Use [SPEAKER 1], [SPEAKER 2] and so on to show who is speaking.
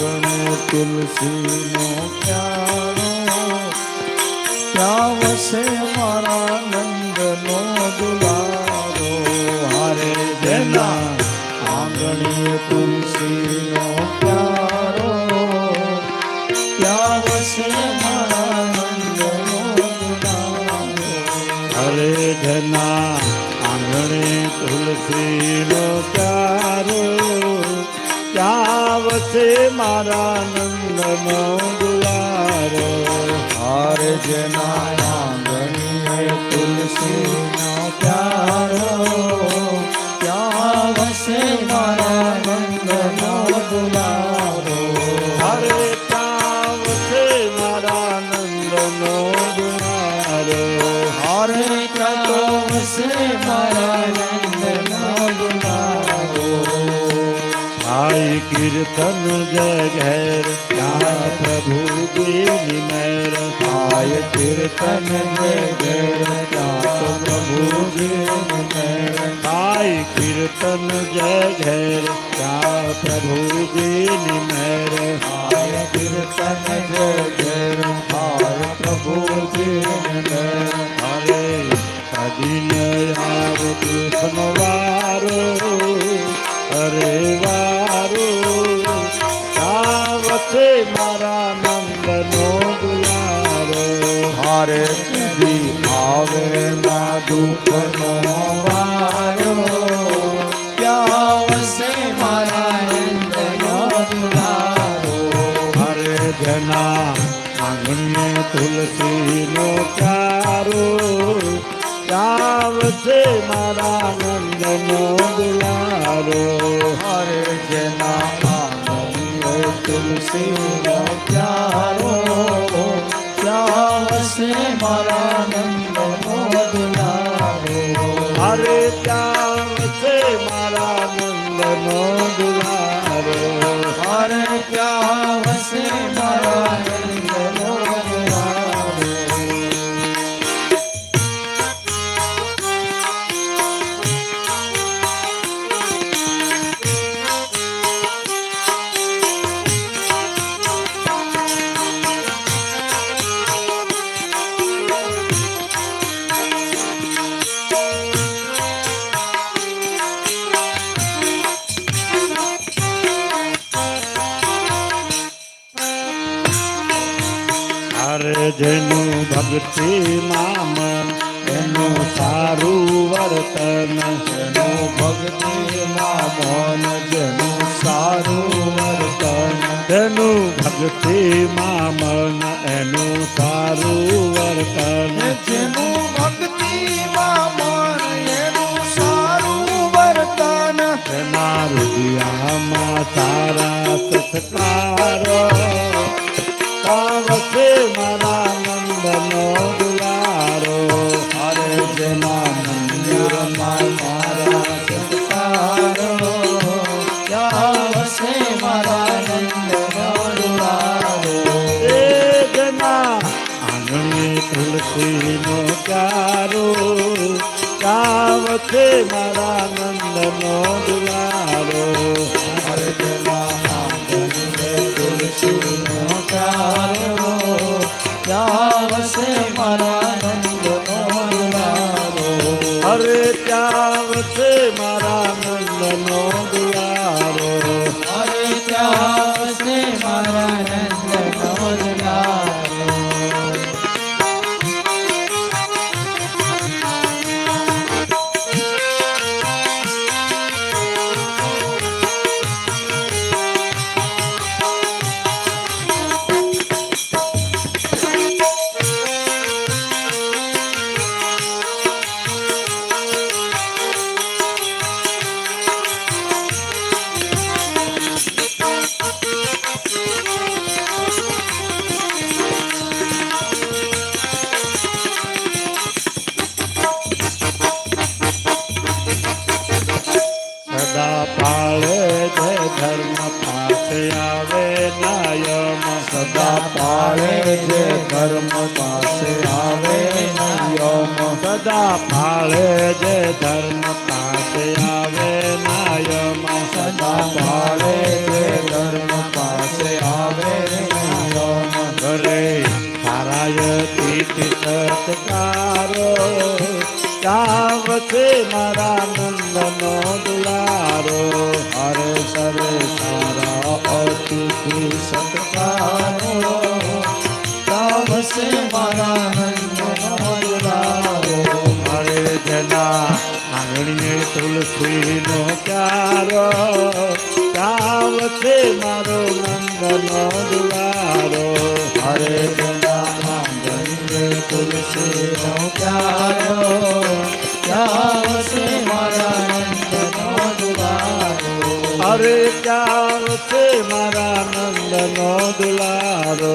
[SPEAKER 1] તુલસીનો પ્યારો ક્યાં વસે મારા નંદનો દુલારો હારે જેના આંગણીએ તુલસીનો પ્યારો ક્યાં વસે મારા નંદનો દુલારો
[SPEAKER 2] હરે ધના આંગણે તુલસીનો પ્યારો ત્યાં વસે મારા નંદનો દુલારો.
[SPEAKER 1] હારે જેના આંગણીએ તુલસીનો પ્યારો
[SPEAKER 2] गाय कीर्तन जगैर
[SPEAKER 1] गाय प्रभु देवी मैर गाय कीर्तन जगैर
[SPEAKER 2] गाय प्रभु देवी मैर गाय कीर्तन जगैर गाय
[SPEAKER 1] प्रभु देवी मैर गाय कीर्तन जगैर गाय
[SPEAKER 2] प्रभु देवी मैर हरे कदिन यार कृष्ण આવતે મારા નંદનો દુલારો.
[SPEAKER 1] હારે દી આવે ના દુઃખ નો વારો. ત્યાં વસે મારા નંદનો દુલારો?
[SPEAKER 2] હરે જના આંગણે તુલસીનો પ્યારો આવતે મારા નંદનો દુલારો?
[SPEAKER 1] હરે જેના આંગણીએ તુલસીનો પ્યારો ત્યાં વસે મારા નંદનો દુલારો
[SPEAKER 2] હરે ત્યાં જેનું ભક્તિ મામ, એનું સારું વર્તન
[SPEAKER 1] જેનું ભક્તિમાં મન જેનું સારું વર્તન
[SPEAKER 2] તેનું ભક્તિ મામન એનું સારું વર્તન.
[SPEAKER 1] જેનું ભક્તિમાં
[SPEAKER 2] તુલસીનો ચારો તાવસે મારા નંદનો દુલારો
[SPEAKER 1] મારા નંદનો
[SPEAKER 2] સદા પાળે જય ધર્મ પાસે આવે નાયમ
[SPEAKER 1] સદા પાળે જે ધર્મ પાસે આવે નિયમ
[SPEAKER 2] સદા પાળે જય ધર્મ પાસે આવે નાયમ
[SPEAKER 1] સદા પાળે જે ધર્મ પાસે આવે નિયમ
[SPEAKER 2] થાય તીર્થ સત્કારો ચાવશે મારા નંદનો દુલારો
[SPEAKER 1] હરે સરે સારા અતિથિ સત્કારો ગાવશે મારા નંદનો દુલારો
[SPEAKER 2] હરે જના આંગણીએ તુલસીનો ક્યારો ચાવશે મારો નંદનો દુલારો
[SPEAKER 1] હરે જનાંગણીએ તુલસીનો પ્યારો
[SPEAKER 2] ચાવશે મારા નંદનો દુલારો.